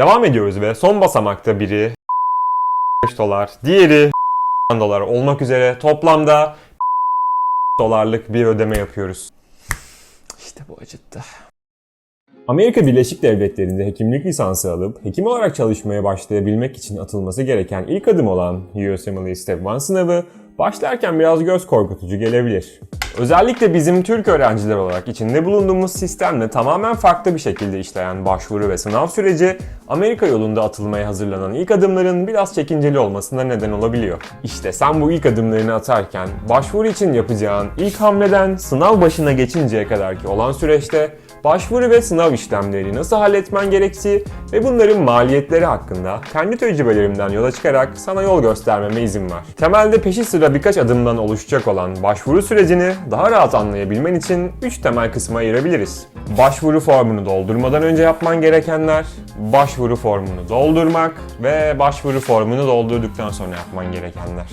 Devam ediyoruz ve son basamakta biri 5 dolar, diğeri dolar olmak üzere toplamda dolarlık bir ödeme yapıyoruz. İşte bu acıttı. Amerika Birleşik Devletleri'nde hekimlik lisansı alıp hekim olarak çalışmaya başlayabilmek için atılması gereken ilk adım olan USMLE Step 1 sınavı başlarken biraz göz korkutucu gelebilir. Özellikle bizim Türk öğrenciler olarak içinde bulunduğumuz sistemle tamamen farklı bir şekilde işleyen başvuru ve sınav süreci Amerika yolunda atılmaya hazırlanan ilk adımların biraz çekinceli olmasına neden olabiliyor. İşte sen bu ilk adımlarını atarken başvuru için yapacağın ilk hamleden sınav başına geçinceye kadarki olan süreçte başvuru ve sınav işlemlerini nasıl halletmen gerektiği ve bunların maliyetleri hakkında kendi tecrübelerimden yola çıkarak sana yol göstermeme izin var. Temelde peşi sıra birkaç adımdan oluşacak olan başvuru sürecini daha rahat anlayabilmen için 3 temel kısma ayırabiliriz. Başvuru formunu doldurmadan önce yapman gerekenler, başvuru formunu doldurmak ve başvuru formunu doldurduktan sonra yapman gerekenler.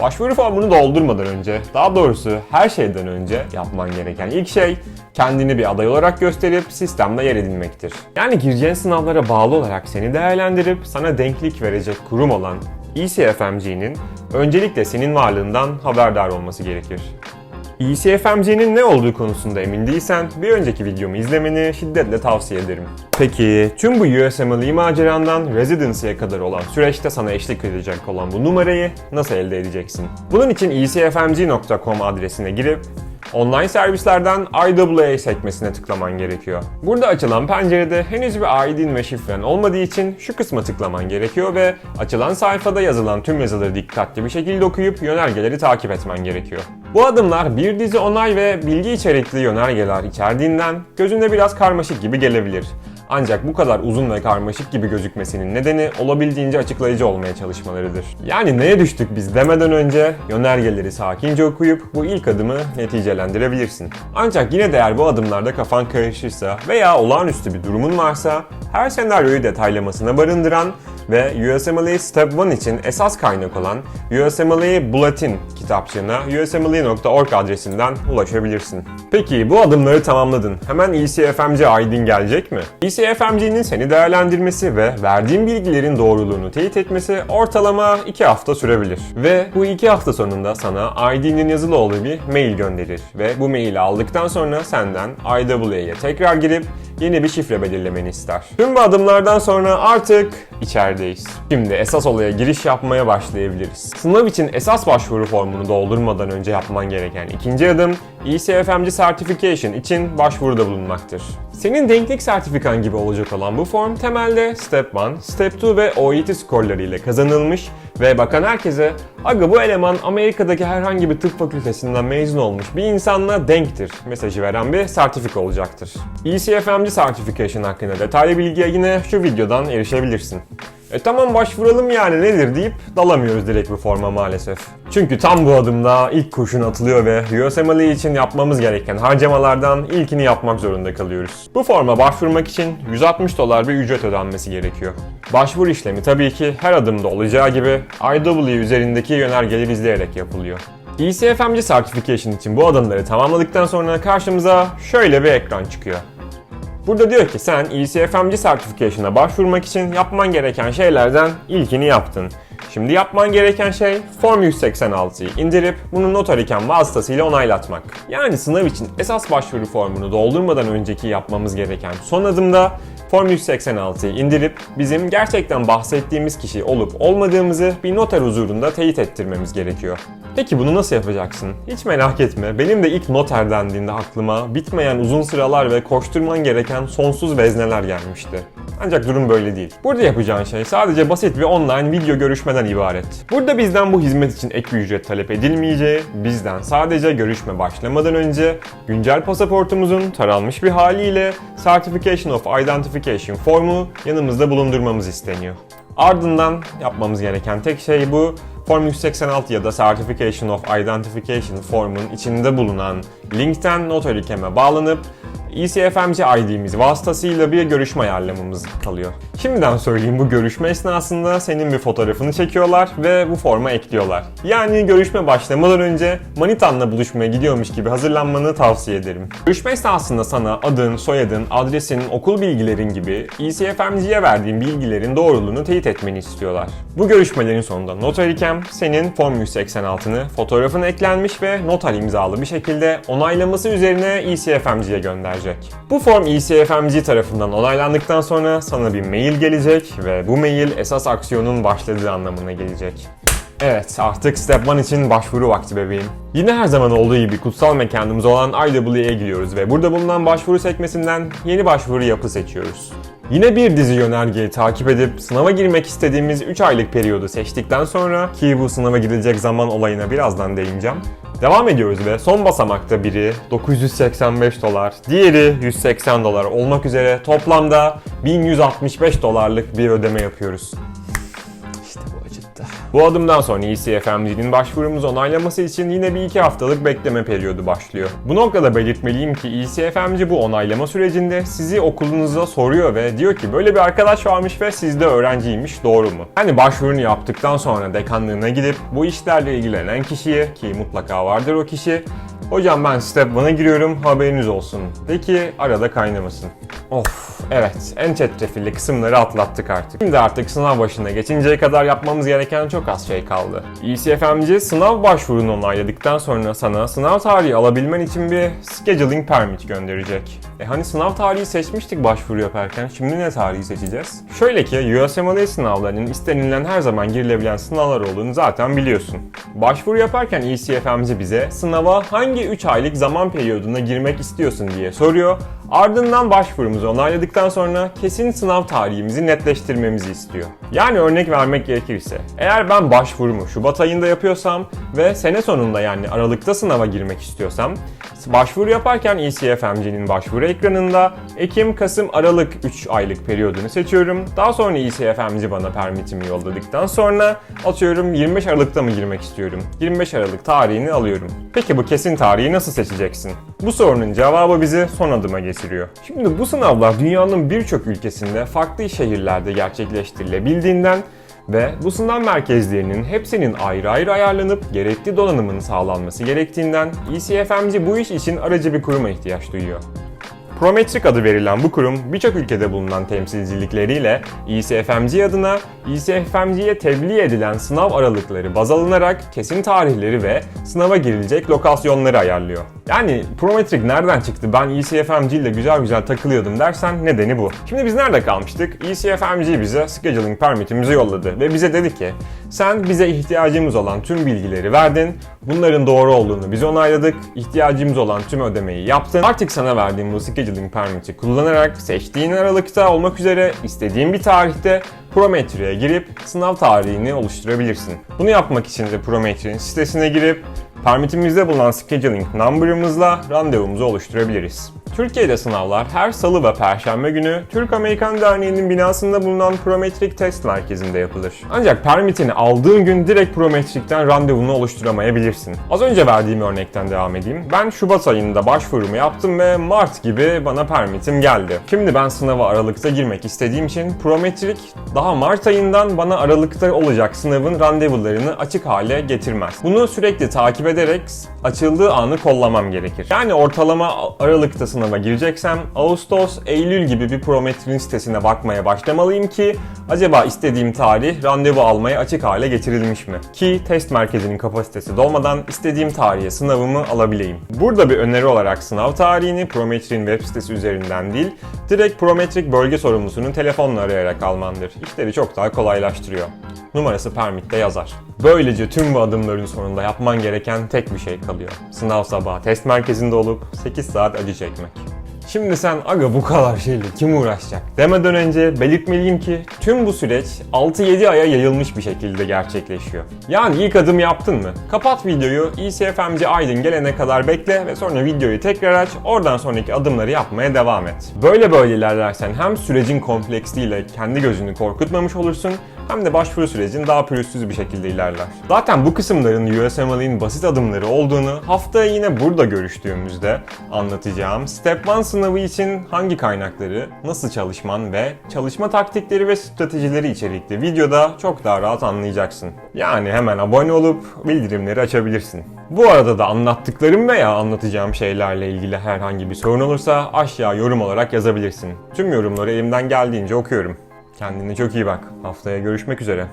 Başvuru formunu doldurmadan önce, daha doğrusu her şeyden önce yapman gereken ilk şey kendini bir aday olarak gösterip sistemde yer edinmektir. Yani gireceğin sınavlara bağlı olarak seni değerlendirip sana denklik verecek kurum olan ECFMG'nin öncelikle senin varlığından haberdar olması gerekir. E ECFMG'nin ne olduğu konusunda emin değilsen bir önceki videomu izlemeni şiddetle tavsiye ederim. Peki tüm bu USMLE macerandan residency'ye kadar olan süreçte sana eşlik edecek olan bu numarayı nasıl elde edeceksin? Bunun için E ecfmg.com adresine girip Online servislerden IAA sekmesine tıklaman gerekiyor. Burada açılan pencerede henüz bir ID'in ve şifren olmadığı için şu kısma tıklaman gerekiyor ve açılan sayfada yazılan tüm yazıları dikkatli bir şekilde okuyup yönergeleri takip etmen gerekiyor. Bu adımlar bir dizi onay ve bilgi içerikli yönergeler içerdiğinden gözünde biraz karmaşık gibi gelebilir. Ancak bu kadar uzun ve karmaşık gibi gözükmesinin nedeni olabildiğince açıklayıcı olmaya çalışmalarıdır. Yani neye düştük biz demeden önce yönergeleri sakince okuyup bu ilk adımı neticelendirebilirsin. Ancak yine de eğer bu adımlarda kafan karışırsa veya olağanüstü bir durumun varsa her senaryoyu detaylamasına barındıran ve USMLE Step 1 için esas kaynak olan USMLE Bulletin kitapçığına usmle.org adresinden ulaşabilirsin. Peki bu adımları tamamladın. Hemen ECFMC ID'in gelecek mi? ECFMC'nin seni değerlendirmesi ve verdiğin bilgilerin doğruluğunu teyit etmesi ortalama 2 hafta sürebilir. Ve bu 2 hafta sonunda sana ID'nin yazılı olduğu bir mail gönderir. Ve bu maili aldıktan sonra senden IAA'ya tekrar girip yeni bir şifre belirlemeni ister. Tüm bu adımlardan sonra artık içerideyiz. Şimdi esas olaya giriş yapmaya başlayabiliriz. Sınav için esas başvuru formunu doldurmadan önce yapman gereken ikinci adım ECFMC Certification için başvuruda bulunmaktır. Senin denklik sertifikan gibi olacak olan bu form temelde Step 1, Step 2 ve OET skorları ile kazanılmış ve bakan herkese aga bu eleman Amerika'daki herhangi bir tıp fakültesinden mezun olmuş bir insanla denktir mesajı veren bir sertifika olacaktır. ECFMC Certification hakkında detaylı bilgiye yine şu videodan erişebilirsin. E tamam başvuralım yani nedir deyip dalamıyoruz direkt bu forma maalesef. Çünkü tam bu adımda ilk kurşun atılıyor ve USMLE için yapmamız gereken harcamalardan ilkini yapmak zorunda kalıyoruz. Bu forma başvurmak için 160 dolar bir ücret ödenmesi gerekiyor. Başvuru işlemi tabii ki her adımda olacağı gibi IW üzerindeki yönergeleri izleyerek yapılıyor. ECFMC Certification için bu adımları tamamladıktan sonra karşımıza şöyle bir ekran çıkıyor. Burada diyor ki sen ECFMC Certification'a başvurmak için yapman gereken şeylerden ilkini yaptın. Şimdi yapman gereken şey Form 186'yı indirip bunu notariken vasıtasıyla onaylatmak. Yani sınav için esas başvuru formunu doldurmadan önceki yapmamız gereken son adımda Form 186'yı indirip bizim gerçekten bahsettiğimiz kişi olup olmadığımızı bir noter huzurunda teyit ettirmemiz gerekiyor. Peki bunu nasıl yapacaksın? Hiç merak etme. Benim de ilk noter dendiğinde aklıma bitmeyen uzun sıralar ve koşturman gereken sonsuz vezneler gelmişti. Ancak durum böyle değil. Burada yapacağın şey sadece basit bir online video görüşmeden ibaret. Burada bizden bu hizmet için ek bir ücret talep edilmeyeceği, bizden sadece görüşme başlamadan önce güncel pasaportumuzun taranmış bir haliyle Certification of Identification formu yanımızda bulundurmamız isteniyor. Ardından yapmamız gereken tek şey bu. Form 186 ya da Certification of Identification formun içinde bulunan linkten Notary Cam'e bağlanıp ECFMC ID'miz vasıtasıyla bir görüşme ayarlamamız kalıyor. Şimdiden söyleyeyim bu görüşme esnasında senin bir fotoğrafını çekiyorlar ve bu forma ekliyorlar. Yani görüşme başlamadan önce manitanla buluşmaya gidiyormuş gibi hazırlanmanı tavsiye ederim. Görüşme esnasında sana adın, soyadın, adresin, okul bilgilerin gibi ECFMC'ye verdiğin bilgilerin doğruluğunu teyit etmeni istiyorlar. Bu görüşmelerin sonunda noterikem senin Form 186'nı fotoğrafın eklenmiş ve noter imzalı bir şekilde onaylaması üzerine ECFMC'ye gönderecek. Bu form ECFMC tarafından onaylandıktan sonra sana bir mail gelecek ve bu mail esas aksiyonun başladığı anlamına gelecek. Evet artık Step 1 için başvuru vakti bebeğim. Yine her zaman olduğu gibi kutsal mekanımız olan IW'ye gidiyoruz ve burada bulunan başvuru sekmesinden yeni başvuru yapı seçiyoruz. Yine bir dizi yönergeyi takip edip sınava girmek istediğimiz 3 aylık periyodu seçtikten sonra ki bu sınava girilecek zaman olayına birazdan değineceğim. Devam ediyoruz ve son basamakta biri 985 dolar, diğeri 180 dolar olmak üzere toplamda 1165 dolarlık bir ödeme yapıyoruz. Bu adımdan sonra E ECFMC'nin başvurumuzu onaylaması için yine bir iki haftalık bekleme periyodu başlıyor. Bu noktada belirtmeliyim ki ECFMC bu onaylama sürecinde sizi okulunuza soruyor ve diyor ki böyle bir arkadaş varmış ve sizde öğrenciymiş doğru mu? Yani başvurunu yaptıktan sonra dekanlığına gidip bu işlerle ilgilenen kişiye ki mutlaka vardır o kişi Hocam ben Step 1'a giriyorum haberiniz olsun. Peki arada kaynamasın. Of evet en çetrefilli kısımları atlattık artık. Şimdi artık sınav başına geçinceye kadar yapmamız gereken çok az şey kaldı. ECFMC sınav başvurunu onayladıktan sonra sana sınav tarihi alabilmen için bir scheduling permit gönderecek. E hani sınav tarihi seçmiştik başvuru yaparken şimdi ne tarihi seçeceğiz? Şöyle ki USMLE sınavlarının istenilen her zaman girilebilen sınavlar olduğunu zaten biliyorsun. Başvuru yaparken ECFMC bize sınava hangi 3 aylık zaman periyoduna girmek istiyorsun diye soruyor. Ardından başvurumuzu onayladıktan sonra kesin sınav tarihimizi netleştirmemizi istiyor. Yani örnek vermek gerekirse, eğer ben başvurumu Şubat ayında yapıyorsam ve sene sonunda yani Aralık'ta sınava girmek istiyorsam, başvuru yaparken ECFMC'nin başvuru ekranında Ekim, Kasım, Aralık 3 aylık periyodunu seçiyorum. Daha sonra ECFMC bana permitimi yolladıktan sonra atıyorum 25 Aralık'ta mı girmek istiyorum? 25 Aralık tarihini alıyorum. Peki bu kesin tarihi nasıl seçeceksin? Bu sorunun cevabı bizi son adıma getiriyor. Şimdi bu sınavlar dünyanın birçok ülkesinde farklı şehirlerde gerçekleştirilebildiğinden ve bu sınav merkezlerinin hepsinin ayrı ayrı ayarlanıp gerekli donanımın sağlanması gerektiğinden ECFMC bu iş için aracı bir kuruma ihtiyaç duyuyor. Prometrik adı verilen bu kurum birçok ülkede bulunan temsilcilikleriyle ECFMC adına E ECFMC'ye tebliğ edilen sınav aralıkları baz alınarak kesin tarihleri ve sınava girilecek lokasyonları ayarlıyor. Yani Prometrik nereden çıktı ben E ECFMC ile güzel güzel takılıyordum dersen nedeni bu. Şimdi biz nerede kalmıştık? E ECFMC bize scheduling permitimizi yolladı ve bize dedi ki sen bize ihtiyacımız olan tüm bilgileri verdin, bunların doğru olduğunu biz onayladık, ihtiyacımız olan tüm ödemeyi yaptın. Artık sana verdiğim bu scheduling permiti kullanarak seçtiğin aralıkta olmak üzere istediğin bir tarihte Prometria'ya girip sınav tarihini oluşturabilirsin. Bunu yapmak için de Prometria'nın sitesine girip permitimizde bulunan scheduling number'ımızla randevumuzu oluşturabiliriz. Türkiye'de sınavlar her salı ve perşembe günü Türk-Amerikan Derneği'nin binasında bulunan Prometrik Test Merkezi'nde yapılır. Ancak permitini aldığın gün direkt Prometrik'ten randevunu oluşturamayabilirsin. Az önce verdiğim örnekten devam edeyim. Ben Şubat ayında başvurumu yaptım ve Mart gibi bana permitim geldi. Şimdi ben sınava Aralık'ta girmek istediğim için Prometrik daha Mart ayından bana Aralık'ta olacak sınavın randevularını açık hale getirmez. Bunu sürekli takip ederek açıldığı anı kollamam gerekir. Yani ortalama Aralık'ta sınava gireceksem Ağustos, Eylül gibi bir Prometrik'in sitesine bakmaya başlamalıyım ki acaba istediğim tarih randevu almaya açık hale getirilmiş mi? Ki test merkezinin kapasitesi dolmadan istediğim tarihe sınavımı alabileyim. Burada bir öneri olarak sınav tarihini Prometrik'in web sitesi üzerinden değil, direkt Prometrik bölge sorumlusunun telefonla arayarak almandır. İşleri çok daha kolaylaştırıyor. Numarası permitte yazar. Böylece tüm bu adımların sonunda yapman gereken tek bir şey kalıyor. Sınav sabahı test merkezinde olup 8 saat acı çekmek. Şimdi sen aga bu kadar şeyle kim uğraşacak demeden önce belirtmeliyim ki tüm bu süreç 6-7 aya yayılmış bir şekilde gerçekleşiyor. Yani ilk adım yaptın mı? Kapat videoyu, ECFMC Aydın gelene kadar bekle ve sonra videoyu tekrar aç, oradan sonraki adımları yapmaya devam et. Böyle böyle ilerlersen hem sürecin kompleksliğiyle kendi gözünü korkutmamış olursun hem de başvuru sürecin daha pürüzsüz bir şekilde ilerler. Zaten bu kısımların USMLE'nin basit adımları olduğunu haftaya yine burada görüştüğümüzde anlatacağım Step 1 sınav sınavı için hangi kaynakları, nasıl çalışman ve çalışma taktikleri ve stratejileri içerikli videoda çok daha rahat anlayacaksın. Yani hemen abone olup bildirimleri açabilirsin. Bu arada da anlattıklarım veya anlatacağım şeylerle ilgili herhangi bir sorun olursa aşağı yorum olarak yazabilirsin. Tüm yorumları elimden geldiğince okuyorum. Kendine çok iyi bak. Haftaya görüşmek üzere.